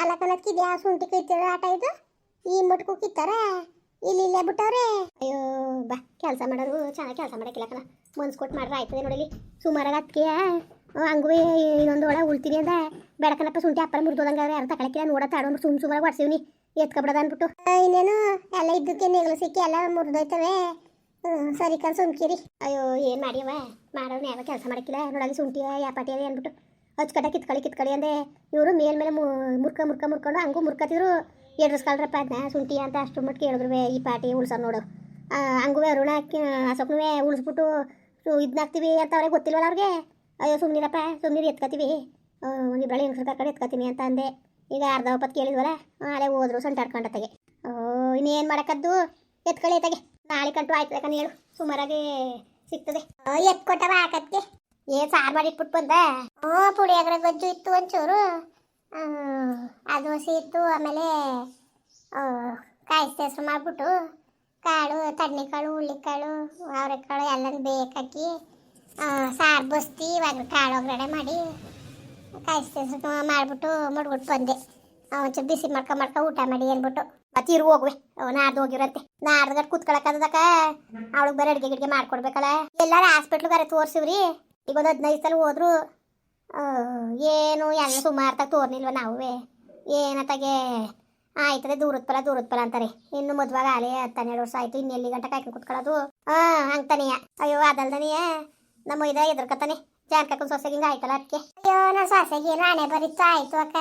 ಅಲಕನತ್ ಕಿದ್ಯಾ ಶುಂಠಿ ಕೈತಾರ ಆಟ ಇದು? ಈ ಮುಟ್ಕು ಕಿತ್ತಾರ, ಇಲ್ಲಿ ಇಲ್ಲೇ ಬಿಟ್ಟವ್ರೆ. ಅಯ್ಯೋ, ಬಾ, ಕೆಲಸ ಮಾಡೋರು ಚೆನ್ನಾಗಿ ಕೆಲಸ ಮಾಡಕ್ಕಿಲ್ಲಕಲ್ಲ ಮನ್ಸ್ ಕೊಟ್ಟು ಮಾಡ್ರೆ ಆಯ್ತದೆ ನೋಡಿಲಿ ಸುಮಾರಾಗ ಅದಕ್ಕೆ ಹಂಗೂ ಇನ್ನೊಂದು ಒಳ ಉಳ್ತೀನಿ ಅಂದ. ಬೆಳಕನಪ್ಪ ಸುಂಟಿ ಅಪ್ಪ ಮುರಿದೋದಂಗ ಯಾರು ತಗೊಳಕ್ಕಿಲ್ಲ, ನೋಡ ತಾಡೋ ಸುಮ್ ಸುಮಾರು ಹೊಡ್ಸಿವ್ನಿ. ಎತ್ಕೊಬಿಡೋದು ಅಂದ್ಬಿಟ್ಟು ಇನ್ನೇನು, ಎಲ್ಲ ಇದ್ದಕ್ಕೆ ನೆಗಲು ಸಿಕ್ಕಿ ಎಲ್ಲ ಮುರಿದೋಯ್ತವೆ. ಸರಿ ಕನ್ ಸುಮ್ಕಿರಿ. ಅಯ್ಯೋ, ಏನು ಮಾಡ್ಯವ ಮಾಡೋನು ಯಾವ ಕೆಲಸ ಮಾಡಕ್ಕಿಲ್ಲ. ನೋಡಲಿ ಸುಂಟಿ ಯಾಪಾಟಿ ಅದೇ ಅಂದ್ಬಿಟ್ಟು. ಹಚ್ಕಟ ಕಿತ್ಕಳಿ ಕಿತ್ಕಳಿ ಅಂದೆ. ಇವರು ಮೇಲ್ಮೇಲೆ ಮುರ್ಕ ಮುರ್ಕ, ಮುರ್ಕೊಂಡು ಹಂಗೂ ಮುರ್ಕತಿದ್ರು. ಎಡ್ರಸ್ಕೊಳ್ರಪ್ಪ ಅದನ್ನ ಶುಂಠಿ ಅಂತ ಅಷ್ಟು ಮಟ್ಟಿಗೆ ಹೇಳಿದ್ರು ಈ ಪಾಟಿ ಉಳ್ಸೋರು ನೋಡು. ಹಂಗೂ ಅರುಣ ಸ್ವಪ್ನವೇ ಉಳಿಸ್ಬಿಟ್ಟು ಇದನ್ನಾಗ್ತೀವಿ ಅಂತ ಅವ್ರಿಗೆ ಗೊತ್ತಿಲ್ವಲ್ಲ ಅವ್ರಿಗೆ? ಅಯ್ಯೋ ಸುಮ್ಮನಿರಪ್ಪ ಸುಮ್ಮನಿರಿ ಎತ್ಕೋತೀವಿ. ಒಂದು ಇಬ್ಬಳು ಹೆಂಗಸ್ರ ಕಡೆ ಎತ್ಕೊತೀನಿ ಅಂತ ಅಂದೆ. ಈಗ ಅರ್ಧ ಒಪ್ಪತ್ತು ಕೇಳಿದ್ವಲ್ಲ ನಾಳೆ ಹೋದ್ರು ಸಂಟಾಡ್ಕೊಂಡತ್ತಗೆ ಓ, ಇನ್ನೇನು ಮಾಡೋಕ್ಕದ್ದು ಎತ್ಕೊಳ್ಳಿ ತಗೆ ನಾಳೆ ಕಂಟು ಆಯ್ತದೆ ಕಣ್ಣು ಹೇಳು. ಸುಮಾರಾಗಿ ಸಿಗ್ತದೆ. ಎತ್ಕೊಟ್ಟವ ಹಾಕತ್ಗೆ ಏ, ಸಾರು ಮಾಡಿ ಬಂದೆ? ಹ್ಞೂ ಅಗ್ರ ಗೊಜ್ಜು ಇತ್ತು ಒಂಚೂರು. ಅದು ಹಸಿ ಇತ್ತು, ಆಮೇಲೆ ಕಾಯಿಸಿ ಹೆಸರು ಮಾಡಿಬಿಟ್ಟು, ಕಾಳು ತಡ್ನಿಕಾಳು ಹುಳ್ಳಿಕಾಳು ಅವರೆಕಾಳು ಎಲ್ಲನೂ ಬೇಕಾಕಿ ಸಾರು ಬಸ್ತಿ, ಇವಾಗ ಕಾಳು ಒಗ್ಗರಣೆ ಮಾಡಿ ಕಾಯಿಸಿ ಹೆಸರು ಮಾಡಿಬಿಟ್ಟು ಮುಡ್ಬಿಟ್ಟು ಬಂದೆ. ಒಂಚೂರು ಬಿಸಿ ಮಾಡ್ಕೊ ಮಾಡ್ಕೊ ಊಟ ಮಾಡಿ ಅಂದ್ಬಿಟ್ಟು. ಮತ್ತೆ ಇರು ಹೋಗುವೆ. ನಾಡ್ದು ಹೋಗಿರಂತೆ. ಕೂತ್ಕೊಳಕ ಅದಕ್ಕೆ ಅವಳಿಗೆ ಬರೋ ಅಡುಗೆ ಗಿಡಿಗೆ ಮಾಡ್ಕೊಡ್ಬೇಕಲ್ಲ. ಎಲ್ಲಾರ ಹಾಸ್ಪಿಟ್ಲ್ಗಾರೆ ತೋರ್ಸಿವ್ರಿ. ಈಗ ಒಂದು ಹದಿನೈದು ಸಲ ಹೋದ್ರು ಏನು ಎಲ್ಲ ಸುಮಾರು ತಗ ತೋರ್ನಿಲ್ವ ನಾವೇ. ಏನತ್ತಾಗೆ ಆಯ್ತದೆ ದೂರದ ಪಲ ದೂರದ ಪಲ ಅಂತಾರೆ. ಇನ್ನು ಮದ್ವಾಗ ಆಲೆ ಹತ್ತನ್ನೆರಡು ವರ್ಷ ಆಯ್ತು ಇನ್ನೆಲ್ಲಿ ಗಂಟೆ ಕಾಯ್ಕೊಂಡು ಕುತ್ಕೊಳ್ಳೋದು? ಹಾ ಹಂಗ್ತಾನೆಯ ಅಯ್ಯೋ ಅದಲ್ದನೆಯ. ನಮ್ಮ ಇದ ಎದುರ್ಕತಾನೆ ಜಾನ್ ಕಾಕೊಂಡ್ ಸೊಸೆಗೆ ಹಿಂಗೆ ಆಯ್ತಲ್ಲ ಅದಕ್ಕೆ ಅಯ್ಯೋ ನನ್ನ ಸೊಸೆಗೆ ನಾನೇ ಬರೀತು ಆಯ್ತು ಅಕ್ಕ.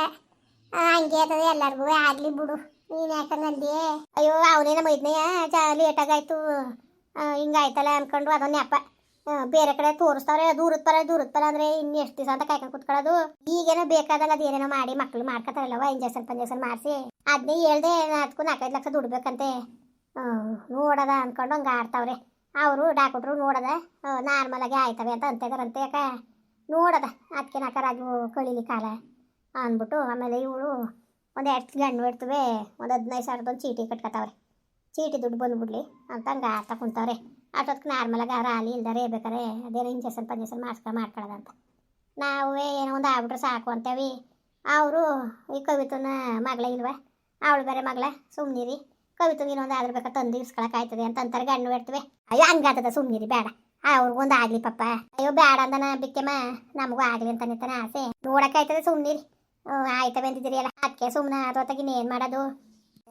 ಹಂಗೆ ಅದ ಎಲ್ಲರಿಗೂ. ಆಗ್ಲಿ ಬಿಡು. ನೀನು ಯಾಕಂಗಂದಿ ಅಯ್ಯೋ ಅವನೇ ನಮ್ಮ ಇದನ್ನೆಯ ಜಾ ಲೇಟಾಗಾಯ್ತು ಹಿಂಗಾಯ್ತಲ್ಲ ಅನ್ಕೊಂಡು ಅದೊಂದು ನೆಪ ಆ, ಬೇರೆ ಕಡೆ ತೋರಿಸ್ತಾವ್ರೆ ದೂರದ ಪರ ದೂರದ ಪರ ಅಂದ್ರೆ ಇನ್ನು ಎಷ್ಟು ದಿವಸ ಅಂತ ಕಾಯ್ಕೊಂಡು ಕುತ್ಕೊಳ್ಳೋದು. ಈಗೇನೋ ಬೇಕಾದಲ್ಲ ಅದೇನೇನೋ ಮಾಡಿ ಮಕ್ಳು ಮಾಡ್ಕೊತಾರಲ್ಲವ ಇಂಜೆಕ್ಷನ್ ಪಂಜೆಕ್ಷನ್ ಮಾಡಿಸಿ. ಅದನ್ನೇ ಹೇಳ್ದೆ ಅದಕ್ಕೂ ನಾಲ್ಕೈದು ಲಕ್ಷ ದುಡ್ಬೇಕಂತೆ. ನೋಡದ ಅಂದ್ಕೊಂಡು ಹಂಗೆ ಆಡ್ತಾವ್ರೆ. ಅವರು ಡಾಕ್ಟ್ರು ನೋಡದ ನಾರ್ಮಲ್ ಆಗಿ ಆಯ್ತವೆ ಅಂತ ಅಂತಿದಾರಂತೆ ಯಾಕ ನೋಡದ ಅದಕ್ಕೆ ನಾಲ್ಕರಾಗಿ ಕಳೀಲಿ ಕಾಲ ಅಂದ್ಬಿಟ್ಟು, ಆಮೇಲೆ ಇವಳು ಒಂದು ಎರಡು ಗಂಡು ಇಡ್ತವೆ, ಒಂದು ಹದಿನೈದು ಸಾವಿರದ ಒಂದು ಚೀಟಿ ಕಟ್ಕೊತಾವ್ರೆ. ಚೀಟಿ ದುಡ್ಡು ಬಂದ್ಬಿಡ್ಲಿ ಅಂತ ಹಂಗೆ ಆಡ್ತಾ ಕುಂತವ್ರೆ. ಅಷ್ಟೊತ್ತಿಗೆ ನಾರ್ಮಲಾಗಿ ಹಾಲಿ ಇಲ್ದಾರೆ ಬೇಕಾರೆ, ಅದೇನೋ ಇಂಜೆಕ್ಷನ್ ಪಂಜೆಕ್ಷನ್ ಮಾಡಿಸ್ಕೊ ಮಾಡ್ಕೊಳ್ಳೋದಂತ ನಾವೇ ಏನೋ ಒಂದು ಆಗ್ಬಿಟ್ರೆ ಸಾಕು ಅಂತೇವಿ ಅವರು ಈ ಕವಿತನ ಮಗಳ ಇಲ್ವ, ಅವಳು ಬೇರೆ ಮಗಳ ಸುಮ್ಮನಿರಿ ಕವಿತನ ಇನ್ನೊಂದು ಆದ್ರೆ ಬೇಕಾ ತಂದು ಇರ್ಸ್ಕೊಳಕ್ ಆಯ್ತದೆ ಅಂತ ಅಂತಾರೆ, ಗಂಡು ಬಿಡ್ತೀವಿ ಅಯ್ಯೋ ಹಂಗಾತದ ಸುಮ್ಮನಿರಿ ಬೇಡ. ಅವ್ರಿಗೊಂದು ಆಗಲಿ ಪಪ್ಪ ಅಯ್ಯೋ, ಬೇಡ ಅಂದನ ಬಿಕ್ಕೆಮ್ಮ ನಮಗೂ ಆಗಲಿ ಅಂತ ನಿಂತಾನೆ ಆಸೆ. ನೋಡಕ್ ಆಯ್ತದೆ ಸುಮ್ಮನಿರಿ ಆಯ್ತವೆ ಅಂತಿದ್ದೀರಿ ಎಲ್ಲ. ಅದಕ್ಕೆ ಸುಮ್ಮನೆ ಅದೊತ್ತಾಗಿ ಏನು ಮಾಡೋದು?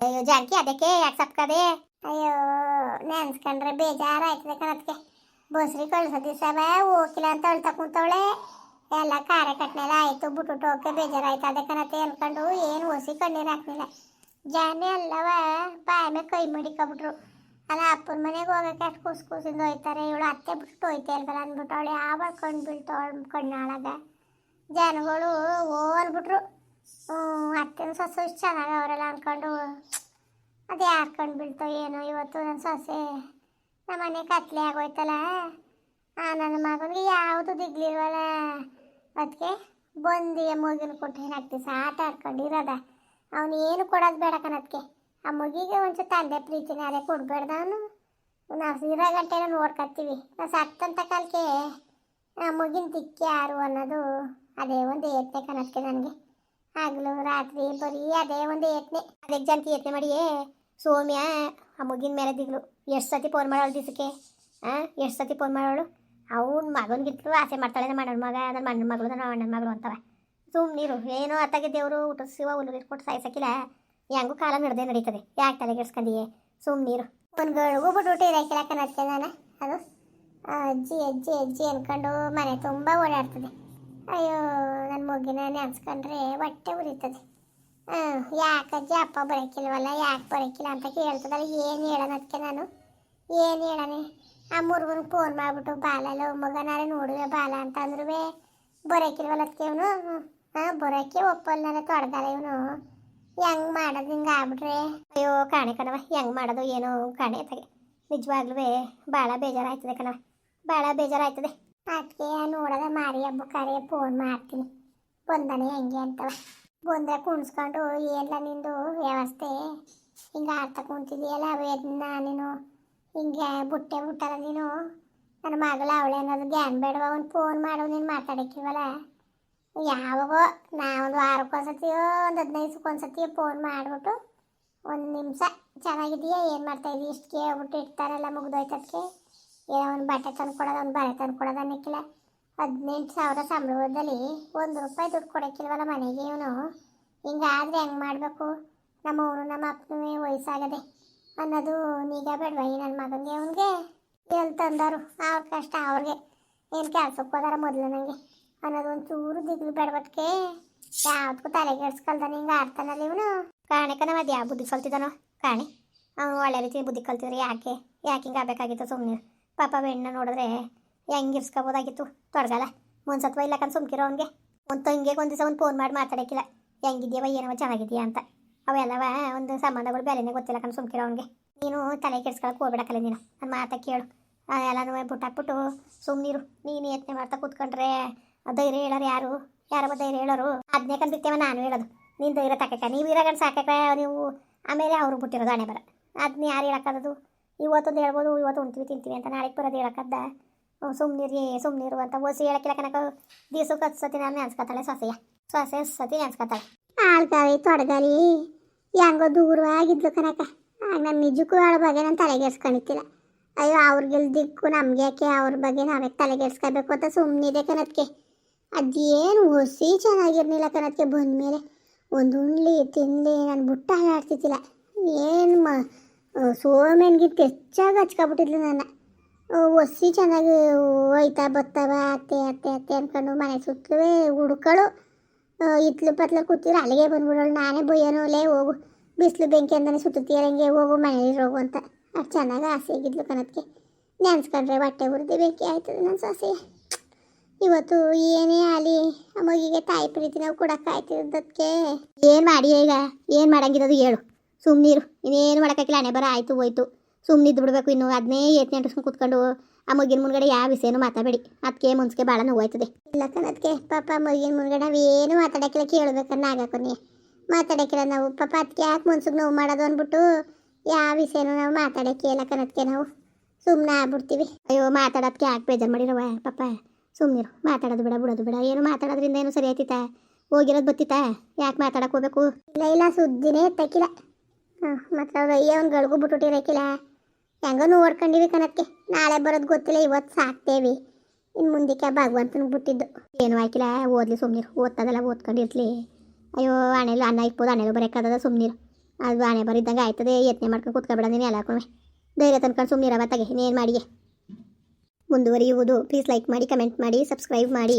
ಅಯ್ಯೋ, ಜಾನಕಿ, ಅದಕ್ಕೆ ಯಾಕೆ ಸಪ್ಕದೆ ಅಯ್ಯೋ. ನೆನ್ಸ್ಕೊಂಡ್ರೆ ಬೇಜಾರು ಆಯ್ತದೆ ಕಣತ್ಗೆ ಬಸ್ರಿ ಕಳ್ಸೋ ದಿವಸ ಹೋಗಿಲ್ಲ ಅಂತ ಅಳ್ತಾ ಕುಂತವಳೆ. ಎಲ್ಲ ಕಾರ್ಯಕಟ್ನೆಲ್ಲ ಆಯಿತು ಬಿಟ್ಟು ಹೋಗಕ್ಕೆ ಬೇಜಾರಾಯ್ತು ಅದೇ ಕಣತೆ ಅನ್ಕೊಂಡು. ಏನು ಹೊಸಿ ಕಣ್ಣೀರು ಹಾಕ್ಲಿಲ್ಲ. ಜಾನೆ ಅಲ್ಲವ, ಬಾಯ ಕೈ ಮುಡಿಕೊಬಿಟ್ರು. ಅಲ್ಲ, ಅಪ್ಪನ ಮನೆಗೆ ಹೋಗಕ್ಕೆ ಅಷ್ಟು ಕುಸ್ ಕೂಸಿಂದ ಹೋಯ್ತಾರೆ. ಇವಳು ಅತ್ತೆ ಬಿಟ್ಟು ಹೋಯ್ತಾ ಇಲ್ವಲ್ಲ ಅಂದ್ಬಿಟ್ಟು ಅವಳು ಯಾವಾಗ ಕಣ್ಣು ಬೀಳ್ತಾವಳು ಕಣ್ಣಾಳಾಗ. ಜನಗಳು ಓ ಅಂದ್ಬಿಟ್ರು ಹ್ಞೂ ಅತ್ತೆನ ಚೆನ್ನಾಗಿ ಅವರೆಲ್ಲ ಅಂದ್ಕೊಂಡು ಅದು ಯಾರು ಬಿಡ್ತೋ ಏನೋ ಇವತ್ತು ನನ್ನ ಸೊಸೆ. ನಮ್ಮ ಮನೆ ಕತ್ಲೆ ಆಗೋಯ್ತಲ್ಲ. ಆ, ನನ್ನ ಮಗನಿಗೆ ಯಾವುದು ದಿಗ್ಲಿಲ್ವಲ್ಲ. ಅದಕ್ಕೆ ಬಂದಿಗೆ ಮಗಿನ ಕೊಟ್ಟು ಏನಾಗ್ತಿ ಆಟ ಆಡ್ಕೊಂಡಿರೋದ. ಅವನು ಏನು ಕೊಡೋದು ಬೇಡ ಕಣದಕ್ಕೆ ಆ ಮಗಿಗೆ ಒಂಚೂರು ತಂದೆ ಪ್ರೀತಿನ ಅದೇ ಅವನು. ನಾವು ಇರೋ ಗಂಟೆನ ನೋಡ್ಕೊತೀವಿ ನಾವು ಸತ್ತಂತ ಕಾಲಕ್ಕೆ ಆ ಮಗಿನ ದಿಕ್ಕಿ ಯಾರು ಅನ್ನೋದು ಅದೇ ಒಂದು ಯತ್ನೆ ಕಣಕ್ಕೆ ನನಗೆ. ಹಗಲು ರಾತ್ರಿ ಬರೀ ಅದೇ ಒಂದು ಏತ್ನೆ. ಅದಕ್ಕೆ ಜಂತಿ ಏತ್ನೆ ಮಾಡಿ ಸೋಮ್ಯ, ಆ ಮಗಿನ ಮೇಲೆ ದಿಗ್ಲು. ಎಷ್ಟು ಸತಿ ಫೋನ್ ಮಾಡೋಳು ದಿಸಕ್ಕೆ ಹಾಂ ಎಷ್ಟು ಸತಿ ಫೋನ್ ಮಾಡೋಳು? ಅವ್ನ ಮಗನಿಗಿಂತಲೂ ಆಸೆ ಮಾಡ್ತಾಳೆ ಮಾಡೋಣ ಮಗ ನನ್ನ ಮಣ್ಣ ಮಗಳು ನನ್ನ ಅಣ್ಣನ ಮಗಳು ಅಂತವ. ಸುಮ್ಮನಿರು ಏನೋ ಅತ್ತಾಗೆ ದೇವರು ಊಟ ಸಿವ ಹುಲ್ಲು ಕೊಟ್ಟು ಸಾಯಿಸಕ್ಕಿಲ್ಲ ಹೆಂಗೂ ಕಾಲ ನಡೆದೇ ನಡೀತದೆ. ಯಾಕೆ ತಲೆಗೆಡ್ಸ್ಕೊಂಡಿಯೇ ಸುಮ್ಮನಿರು ಒಂದು ಗಳಿಗೂ ಬಿಟ್ಬಿಟ್ಟು ಇರಕ್ಕಿಲ್ಲ ಕನಸ್ಕೆ ನಾನು. ಅದು ಅಜ್ಜಿ ಅಜ್ಜಿ ಅಜ್ಜಿ ಅಂದ್ಕೊಂಡು ಮನೆ ತುಂಬ ಓಡಾಡ್ತದೆ. ಅಯ್ಯೋ ನನ್ನ ಮಗಿನ ನೆನ್ಸ್ಕೊಂಡ್ರೆ ಹೊಟ್ಟೆ ಉರಿತದೆ. ಹಾಂ ಯಾಕಜ್ಜಿ ಅಪ್ಪ ಬರೋಕ್ಕಿಲ್ವಲ್ಲ ಯಾಕೆ ಬರೋಕ್ಕಿಲ್ಲ ಅಂತ ಕೇಳ್ತದಲ್ಲ, ಏನು ಹೇಳೋಣ ಅದಕ್ಕೆ ನಾನು? ಏನು ಹೇಳನೆ? ಆ ಮುರುಗನ್ಗೆ ಫೋನ್ ಮಾಡಿಬಿಟ್ಟು ಬಾಲಲ್ಲ ಮಗನಾರೆ ನೋಡುವೆ, ಬಾಲ ಅಂತ ಅಂದ್ರೂ ಬರೋಕ್ಕಿಲ್ವಲ್ಲ ಅದಕ್ಕೆ ಇವನು? ಹಾಂ ಬರೋಕ್ಕೆ ಒಪ್ಪಲ್ಲ ತೊಡ್ದಲ್ಲ ಇವನು. ಹೆಂಗ್ ಮಾಡೋದು ಹಿಂಗೆ ಆಗ್ಬಿಟ್ರೆ? ಅಯ್ಯೋ, ಕಾಣೆ ಕಣವ ಹೆಂಗ್ ಮಾಡೋದು ಏನೋ ಕಾಣೆ ತಗೆ ನಿಜವಾಗ್ಲೂ ಭಾಳ ಬೇಜಾರಾಯ್ತದೆ ಕಣವ ಭಾಳ ಬೇಜಾರಾಯ್ತದೆ. ಅದಕ್ಕೆ ನೋಡೋದ ಮಾರಿ ಹಬ್ಬ ಕರೆ ಫೋನ್ ಮಾಡ್ತೀನಿ. ಬಂದಾನೆ ಹೆಂಗೆ ಅಂತವ. ಬಂದ್ರೆ ಕುಣಿಸ್ಕೊಂಡು ಏನಿಲ್ಲ ನಿಂದು ವ್ಯವಸ್ಥೆ ಹಿಂಗೆ ಆಡ್ತಾ ಕುಂತಿದೆಯಲ್ಲ ವೇದನ ನೀನು. ಹಿಂಗೆ ಬುಟ್ಟೆ ಬುಟ್ಟಲ್ಲ ನೀನು. ನನ್ನ ಮಗಳ ಅವಳೆ ಅನ್ನೋದು ಗ್ಯಾನ್ ಬೇಡವ? ಒಂದು ಫೋನ್ ಮಾಡು, ನೀನು ಮಾತಾಡಕ್ಕಿವಲ್ಲ? ಯಾವಾಗೋ ನಾ ಒಂದು ವಾರಕ್ಕೊಂದ್ಸತಿಯೋ ಒಂದು ಹದಿನೈದು ದಿವಸಕ್ಕೊಂದ್ಸತಿಯೋ ಫೋನ್ ಮಾಡಿಬಿಟ್ಟು ಒಂದು ನಿಮಿಷ ಚೆನ್ನಾಗಿದೆಯಾ ಏನು ಮಾಡ್ತಾ ಇದ್ದೀವಿ ಇಷ್ಟು ಕೇಳ್ಬಿಟ್ಟು ಇರ್ತಾರಲ್ಲ ಮುಗ್ದೋಯ್ತದಕ್ಕೆ ಏನೋ ಒಂದು ಬಟ್ಟೆ ತಂದು ಕೊಡೋದು ಒಂದು ಬರೆ ತಂದು ಕೊಡೋದು ಅನ್ನಕ್ಕಿಲ್ಲ. ಹದಿನೆಂಟು ಸಾವಿರ ಸಂಬಳದಲ್ಲಿ ಒಂದು ರೂಪಾಯಿ ದುಡ್ಡು ಕೊಡೋಕ್ಕಿಲ್ವಲ್ಲ ಮನೆಗೆ ಇವನು? ಹಿಂಗಾದ್ರೆ ಹೆಂಗೆ ಮಾಡಬೇಕು? ನಮ್ಮವರು ನಮ್ಮ ಅಪ್ಪನೂ ವಯಸ್ಸಾಗದೆ ಅನ್ನೋದು ನೀಗ ಬೇಡವಾ ಈ ನನ್ನ ಮಗನಿಗೆ? ಅವನಿಗೆ ಎಲ್ಲಿ ತಂದರು? ಅವ್ರ ಕಷ್ಟ ಅವ್ರಿಗೆ. ಏನು ಕೆಲ್ಸಕ್ಕೆ ಹೋದಾರ ಮೊದಲು ನನಗೆ ಅನ್ನೋದು ಒಂಚೂರು ದಿಗ್ಲು ಬೇಡಬೇಕೆ ಯಾವುದಕ್ಕೂ ತಲೆಗೆ ಎಡ್ಸ್ಕೊಳ್ದಾನೆ ಹಿಂಗೆ ಆಡ್ತಾನಲ್ಲ ಇವನು. ಕಾರಣಕ್ಕೆ ನಾವು ಅದು ಯಾವ ಬುದ್ಧಿ ಕಲ್ತಿದ್ದಾನೋ? ಕಾಣಿ. ಅವನು ಒಳ್ಳೆ ರೀತಿ ಬುದ್ಧಿ ಕಲ್ತಿದ್ರೆ. ಯಾಕೆ? ಯಾಕೆ ಹಿಂಗೆ ಆಗಬೇಕಾಗಿತ್ತು ಸುಮ್ಮನೆ ಪಾಪ ಬೆಣ್ಣ ನೋಡಿದ್ರೆ ಹೆಂಗೆ ಇರ್ಸ್ಕೋಬೋದಾಗಿತ್ತು? ತೊಡಗಲ್ಲ. ಮುನ್ಸತ್ವ ಇಲ್ಲ ಕಣ್ ಸುಮ್ಕಿರೋ ಅವನಿಗೆ ಒಂದು ತಂಗಿಗೆ ಒಂದು ದಿವಸ ಒಂದು ಫೋನ್ ಮಾಡಿ ಮಾತಾಡೋಕ್ಕಿಲ್ಲ ಹೆಂಗಿದ್ಯವ, ಏನವ, ಚೆನ್ನಾಗಿದ್ಯಾ ಅಂತ. ಅವೆಲ್ಲವ ಒಂದು ಸಂಬಂಧಗಳು ಬೆಲೆನೇ ಗೊತ್ತಿಲ್ಲ ಕಣ್ ಸುಮ್ಕಿರೋ ಅವನಿಗೆ ನೀನು ತಲೆ ಕೆಡ್ಸ್ಕೊಳಕ್ಕೆ ಹೋಗ್ಬಿಡಕ್ಕಲ್ಲ ನೀನು. ನನ್ನ ಮಾತ ಕೇಳು. ಎಲ್ಲನೂ ಬಿಟ್ಟಾಕ್ಬಿಟ್ಟು ಸುಮ್ಮನಿರು ನೀನು ಯತ್ನೆ ಮಾಡ್ತಾ ಕೂತ್ಕೊಂಡ್ರೆ ಧೈರ್ಯ ಹೇಳೋರು ಯಾರು? ಯಾರಮ್ಮ ಧೈರ್ಯ ಹೇಳೋರು? ಅದನ್ನೇ ಕಂದಿತ್ತೇವ ನಾನು ಹೇಳೋದು. ನೀನು ಧೈರ್ಯ ತಕ್ಕ ನೀವು ಇರಾಗಂಡು ಸಾಕಕ್ಕೆ ನೀವು ಆಮೇಲೆ ಅವ್ರು ಬಿಟ್ಟಿರೋದು ಹಣೆ ಬರ ಅದನ್ನ ಯಾರು ಹೇಳಕ್ಕದದು? ಇವತ್ತೊಂದು ಹೇಳ್ಬೋದು ಇವತ್ತು ಉಣ್ತೀವಿ ತಿಂತೀವಿ ಅಂತ ನಾಳೆಗೆ ಬರೋದು ಹೇಳಕ್ಕದ್ದ? ಸುಮ್ಮನಿರಿ ಸುಮ್ಮನಿರು ಅಂತ ಓಸಿ ಹೇಳಕ್ಕಿಲ್ಲ ಕನಕ ದಿವಸಕ್ಕೆ ಹತ್ತು ಸತಿ ನಾನು ನೆನ್ಸ್ಕೊತಾಳೆ ಸೊಸೆಯ. ಸೊಸೆ ಸತಿ ನೆನ್ಸ್ಕೊತಾಳೆ. ಆಳ್ಗಾವಿ ತೊಡಗಲಿ. ಹೆಂಗೋ ದೂರವಾಗಿದ್ಲು ಕನಕ ಆಗ ನಾನು ನಿಜಕ್ಕೂ ಅವಳ ಬಗ್ಗೆ ನಾನು ತಲೆಗೆಡ್ಸ್ಕೊಂಡಿತ್ತಿಲ್ಲ ಅಯ್ಯೋ, ಅವ್ರಿಗೆಲ್ ದಿಕ್ಕು, ನಮ್ಗೆ ಯಾಕೆ ಅವ್ರ ಬಗ್ಗೆ ನಾವೇ ತಲೆಗೆಡ್ಸ್ಕೋಬೇಕು ಅಂತ ಸುಮ್ಮನಿದೆ ಕನಕ್ಕೆ ಅದೇನು ಹೊಸಿ ಚೆನ್ನಾಗಿರ್ಲಿಲ್ಲ ಬಂದ ಬಂದಮೇಲೆ ಒಂದು ಉಣ್ಲಿ ತಿನ್ಲಿ ನಾನು ಬುಟ್ಟ ಆಡ್ತಿದ್ದಿಲ್ಲ ಏನು ಮ ಸೋಮೇನ್ಗಿಂತ ಹೆಚ್ಚಾಗಿ ಹಚ್ಕೊಬಿಟ್ಟಿದ್ಲು ನನ್ನ. ಒಸಿ ಚೆನ್ನಾಗಿ ಹೋಯ್ತಾ ಬರ್ತಾವ ಅತ್ತೆ ಅತ್ತೆ ಅತ್ತೆ ಅನ್ಕೊಂಡು ಮನೆ ಸುತ್ತಲೂ ಹುಡುಕಳು. ಇತ್ಲು ಪತ್ಲ ಕೂತಿರ, ಅಲ್ಲಿಗೆ ಬಂದ್ಬಿಡೋಳು. ನಾನೇ ಬೊಯ್ಯನು, ಲೇ, ಹೋಗು. ಬಿಸಿಲು ಬೆಂಕಿ ಅಂತಾನೆ ಸುತ್ತುತ್ತೀರಂಗೆ ಹೋಗು ಮನೇಲಿ ಹೋಗು ಅಂತ. ಅಷ್ಟು ಚೆನ್ನಾಗಿ ಆಸೆ ಆಗಿದ್ಲು ಕನತ್ಗೆ. ನೆನ್ಸ್ಕೊಂಡ್ರೆ ಬಟ್ಟೆ ಹುರಿದು ಬೆಂಕಿ ಆಯ್ತದೆ ನನ್ನ ಸೊಸೆ. ಇವತ್ತು ಏನೇ ಆಗಲಿ ಮಗಿಗೆ ತಾಯಿ ಪ್ರೀತಿ ನಾವು ಕೊಡೋಕ್ಕಾಯ್ತಿದ್ದಕ್ಕೆ ಏನು ಮಾಡಿ ಈಗ? ಏನು ಮಾಡಂಗಿರೋದು ಹೇಳು. ಸುಮ್ಮನಿರು ಇನ್ನೇನು ಮಾಡೋಕ್ಕಾಗಿಲ್ಲ ಹಣೆ ಬರ ಆಯಿತು ಹೋಯ್ತು. ಸುಮ್ಮನಿದ್ದು ಬಿಡಬೇಕು ಇನ್ನು. ಅದನ್ನೇ ಏತ್ನೆ ಅಂಟಿಸ್ಕೊಂಡು ಕೂತ್ಕೊಂಡು ಆ ಮಗಿನ ಮುಂದ್ಗಡೆ ಯಾವ ವಿಷಯನೂ ಮಾತಾಡಬೇಡಿ. ಅದಕ್ಕೆ ಮುನ್ಸ್ಕೆ ಭಾಳ ನೋವಾಯ್ತದೆ. ಇಲ್ಲ ಕಣದ್ಕೆ ಪಾಪ ಮಗಿನ ಮುಂದ್ಗಡೆ ಏನು ಮಾತಾಡೋಕ್ಕಿಲ್ಲ. ಕೇಳಬೇಕನ್ನ ಕೊನಿ ಮಾತಾಡೋಕ್ಕಿಲ್ಲ ನಾವು. ಪಾಪ ಅದಕ್ಕೆ ಯಾಕೆ ಮನ್ಸಿಗೆ ನೋವು ಮಾಡೋದು ಅಂದ್ಬಿಟ್ಟು ಯಾವ ವಿಷಯನೂ ನಾವು ಮಾತಾಡೋಕ್ಕೆ ಇಲ್ಲ ಕಣದ್ಕೆ ನಾವು. ಸುಮ್ಮನೆ ಆಗ್ಬಿಡ್ತೀವಿ. ಅಯ್ಯೋ ಮಾತಾಡೋದಕ್ಕೆ ಯಾಕೆ ಬೇಜಾರು ಮಾಡಿರವ ಪಾಪ. ಸುಮ್ಮನಿರು ಮಾತಾಡೋದು ಬೇಡ, ಬಿಡೋದು ಬಿಡ. ಏನು ಮಾತಾಡೋದ್ರಿಂದ ಏನು ಸರಿ ಆಯ್ತಿತ್ತ? ಹೋಗಿರೋದು ಬತ್ತಿತ್ತ? ಯಾಕೆ ಮಾತಾಡಕ್ಕೆ ಹೋಗ್ಬೇಕು? ಇಲ್ಲ ಇಲ್ಲ, ಸುದ್ದಿನೇ ಎತ್ತಕ್ಕಿಲ್ಲ. ಹಾಂ ಮತ್ತು ಅವ್ರು ಅಯ್ಯ ಒಂದು ಗಳಿಗೂ ಬಿಟ್ಟುಟ್ಟಿರಕ್ಕಿಲ್ಲ ಹೆಂಗೋ ನೋಡ್ಕೊಂಡಿವಿ ಕಣಕ್ಕೆ. ನಾಳೆ ಬರೋದು ಗೊತ್ತಿಲ್ಲ ಇವತ್ತು ಸಾಕ್ತೇವಿ. ಇನ್ನು ಮುಂದಕ್ಕೆ ಭಗವಂತನಿಗೆ ಬಿಟ್ಟಿದ್ದು. ಏನು ಆಯ್ಕಿಲ್ಲ, ಓದ್ಲಿ ಸುಮ್ನೀರ್. ಓದ್ತದಲ್ಲ, ಓದ್ಕೊಂಡಿರ್ಲಿ. ಅಯ್ಯೋ ಹಣೆಲು ಅಣ್ಣ ಇಕ್ಬೋದು ಹಣೆಲ್ಲೂ ಬರೋಕ್ಕಾಗದ ಸುಮ್ನೀರ್. ಅದು ಹಣೆ ಬರಿದ್ದಂಗೆ ಆಯ್ತದೆ, ಯತ್ನೆ ಮಾಡ್ಕೊಂಡು ಕೂತ್ಕೊಬೇಡ ನೀನು ಎಲ್ಲ ಹಾಕೊಂಡೆ ಧೈರ್ಯ ತಂದ್ಕೊಂಡು ಸುಮ್ಮನಿರವ ತಗೆ ಇನ್ನೇನು ಮಾಡಿ ಮುಂದುವರಿಯುವುದು. ಪ್ಲೀಸ್ ಲೈಕ್ ಮಾಡಿ ಕಮೆಂಟ್ ಮಾಡಿ ಸಬ್ಸ್ಕ್ರೈಬ್ ಮಾಡಿ.